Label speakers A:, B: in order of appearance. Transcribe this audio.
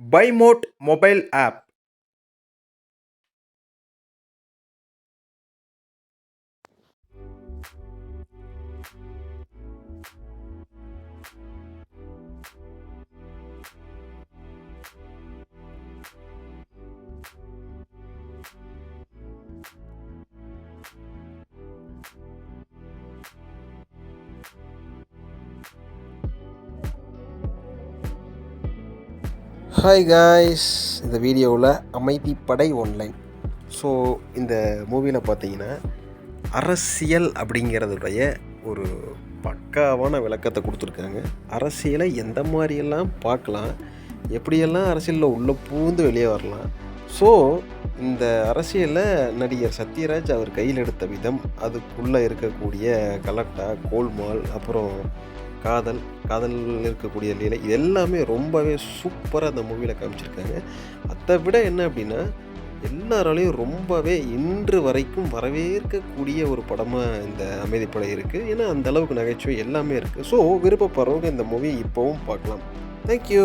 A: Bymode mobile app
B: hi guys இந்த வீடியோவில் அமைதி படை ஒன்லைன் ஸோ இந்த மூவியில் பார்த்தீங்கன்னா அரசியல் அப்படிங்கிறதுடைய ஒரு பக்காவான விளக்கத்தை கொடுத்துருக்காங்க. அரசியலை எந்த மாதிரியெல்லாம் பார்க்கலாம் எப்படியெல்லாம் அரசியலில் உள்ளே பூந்து வெளியே வரலாம். ஸோ இந்த அரசியலில் நடிகர் சத்யராஜ் அவர் கையில் எடுத்த விதம் அதுக்குள்ளே இருக்கக்கூடிய கலெக்டா கோல்மால் அப்புறம் காதல் காதல் இருக்கக்கூடிய லீலை இது எல்லாமே ரொம்பவே சூப்பராக அந்த மூவியில் காமிச்சிருக்காங்க. அதை விட என்ன அப்படின்னா எல்லாராலையும் ரொம்பவே இன்று வரைக்கும் வரவேற்கக்கூடிய ஒரு படமாக இந்த அமைதிப்படை இருக்குது ஏன்னா அந்த அளவுக்கு நகைச்சுவை எல்லாமே இருக்குது ஸோ விருப்பப்படுறவங்க இந்த மூவி இப்போவும் பார்க்கலாம். தேங்க்யூ